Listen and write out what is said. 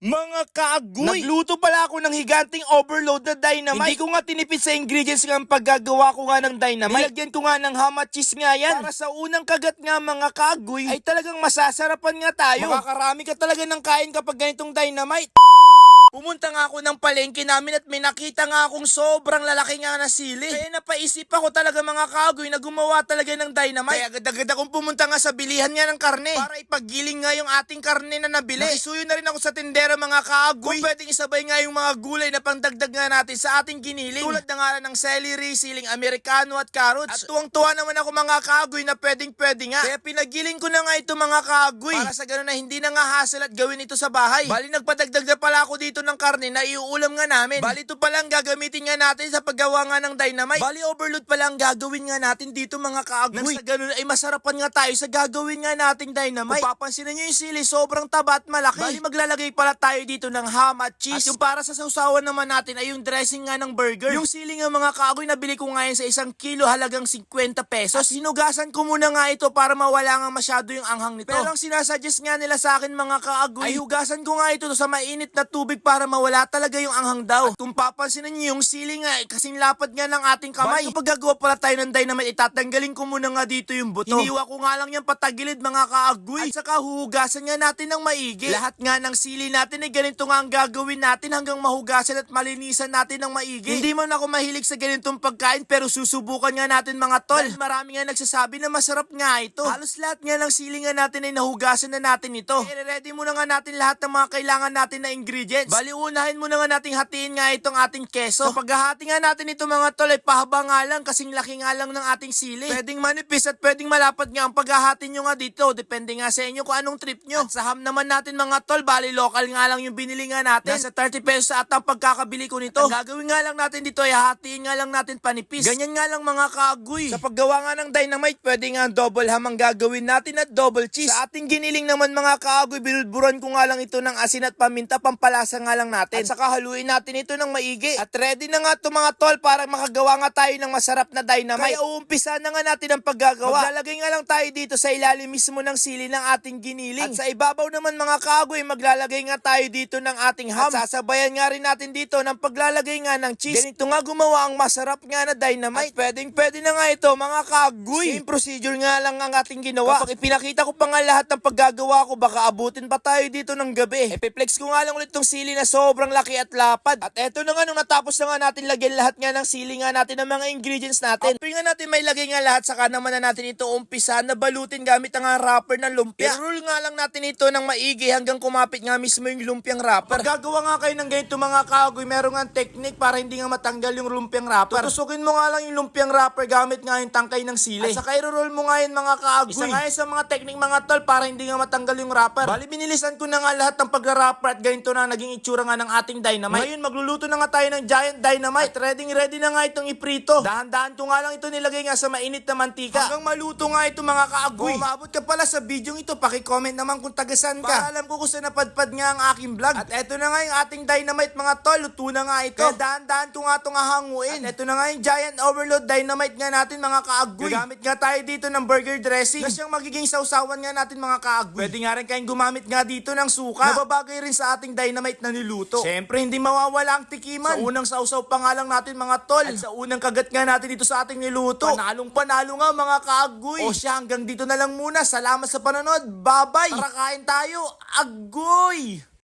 Mga kaagoy! Nagluto pala ako ng higanting overload na dynamite. Hindi ko nga tinipid sa ingredients ng paggagawa ko nga ng dynamite. Nilagyan ko nga ng ham at cheese nga yan. Para sa unang kagat nga mga kaagoy, ay talagang masasarapan nga tayo. Makakarami ka talaga ng kain kapag ganitong dynamite. Pumunta nga ako ng palengke namin at may nakita nga akong sobrang lalaki nga na sili. Kaya napaisip ako talaga mga kagoy na gumawa talaga ng dynamite. Kaya agad-agad akong pumunta nga sa bilihan nga ng karne. Para ipaggiling nga yung ating karne na nabili. Nakisuyo na rin ako sa tindera mga kagoy. Kung pwedeng isabay nga yung mga gulay na pangdagdag nga natin sa ating giniling. Tulad na nga ng celery, siling americano at carrots. At tuwang-tuwa naman ako mga kagoy na pwedeng pwede nga. Kaya pinagiling ko na nga ito mga kagoy. Para sa ganun na hindi na nga hassle at gawin ito sa bahay. Bali nagpadagdag na pala ako dito ng karne na iuulam nga namin. Bali ito palang gagamitin nga natin sa paggawa nga ng dynamite. Bali overload pala ang gagawin nga natin dito mga kaagoy. Nang sa ganun ay masarapan nga tayo sa gagawin nga nating dynamite. Kung papansin nyo yung sili, sobrang taba at malaki. Bali maglalagay pala tayo dito ng ham at cheese. At yung para sa sausawan naman natin ay yung dressing nga ng burger. Yung sili nga mga kaagoy nabili ko ngayon sa isang kilo halagang 50 pesos. At hinugasan ko muna nga ito para mawala nga masyado yung anghang nito. Pero ang sinasuggest nga nila sa akin mga kaagoy, ay hugasan ko nga ito sa mainit na tubig para mawala talaga yung anghang daw. At kung papansin niyo yung sili nga, eh, kasing lapad nga ng ating kamay. Bago paggagawa pala tayo ng dynamite, itatanggalin ko muna nga dito yung buto. Iniwa ko nga lang yung patagilid mga kaagoy. At saka huhugasan nga natin ng maigi. Lahat nga ng sili natin ay ganito nga ang gagawin natin hanggang mahugasan at malinisan natin ng maigi. Hindi man ako mahilig sa ganitong pagkain pero susubukan nga natin mga tol. Dahil marami nga nagsasabi na masarap nga ito. Halos lahat nga ng sili nga natin ay nahugasan na natin ito. I-ready muna nga natin lahat ng mga kailangan natin na ingredients. Bali unahin muna nga nating hatiin nga itong ating keso. Sa paghahati nga natin ito mga tol ay pahaba nga lang kasing laki nga lang ng ating sili. Pwedeng manipis at pwedeng malapad nga ang paghahati nyo nga dito. Depende nga sa inyo kung anong trip nyo. At sa ham naman natin mga tol, bali local nga lang yung binili nga natin. Nasa 30 pesos at ang pagkakabili ko nito. Ang gagawin nga lang natin dito ay hatiin nga lang natin panipis. Ganyan nga lang mga kaagoy. Sa paggawa nga ng dynamite, pwede nga double ham ang gagawin natin at double cheese. Sa ating giniling naman mga kaagoy, binudburan ko nga lang ito ng asin at paminta, pampalasa nga lang natin. At saka haluin natin ito ng maigi. At ready na nga ito mga tol para makagawa nga tayo ng masarap na dynamite. Kaya uumpisa na nga natin ang paggagawa. Maglalagay nga lang tayo dito sa ilalim mismo ng sili ng ating giniling. At sa ibabaw naman mga kaagoy, maglalagay nga tayo dito ng ating ham. At sasabayan nga rin natin dito ng paglalagay nga ng cheese. Ganito nga gumawa ang masarap nga na dynamite. At pwedeng pwede na nga ito mga kaagoy. Same procedure nga lang ang ating ginawa. Kapag ipinakita ko pa nga lahat ng paggagawa ko, baka abutin pa tayo dito ng gabi. Epiplex ko nga lang ulit tong sili na sobrang laki at lapad. At eto na nga nung natapos na nga natin lagyan lahat nga ng sili nga natin ng mga ingredients natin. After nga natin may lagay nga lahat, saka naman na natin ito umpisa na balutin gamit ang wrapper ng lumpia. I-roll nga lang natin ito ng maigi hanggang kumapit nga mismo yung lumpiang wrapper. Pag gagawa nga kayo ng ganito mga kagoy, meron nga technique para hindi nga matanggal yung lumpiang wrapper. Tutusukin mo nga lang yung lumpiang wrapper gamit nga yung tangkay ng sili. At saka i-roll mo nga yun mga kagoy. Isa nga yun sa mga technique mga tol para hindi nga matanggal yung wrapper. Bali binilisan ko na nga lahat ng pag-wrapper at ganito na naging itsura nga ng ating dynamite. Ngayon magluluto na nga tayo ng giant dynamite. At ready ready na nga itong iprito. Dahan-dahan ko nga lang ito nilagay nga sa mainit na mantika. Hanggang maluto nga ito mga kaagoy. Kung umabot ka pala sa video ito, paki-comment naman kung tagasan ka. Para alam ko kung saan napadpad nga ang aking vlog. At eto na nga yung ating dynamite mga tol. Luto na nga ito. Kaya dahan-dahan ko nga itong hahanguin. At eto na nga yung giant overload dynamite nga natin mga kaagoy. Gagamit nga tayo dito ng burger dressing. Na siyang magiging sausawan nga natin mga kaagoy. Pwede nga rin kayong gumamit nga dito ng suka. Nababagay rin sa ating dynamite na niluto. Siyempre hindi mawawala ang tikiman. Sa unang sausaw pa nga lang natin mga tol. At sa unang kagat nga natin dito sa ating niluto. Panalong panalo nga mga kaagoy. O siya hanggang dito na lang muna. Salamat sa panonood. Bye-bye. Tara kain tayo. Agoy!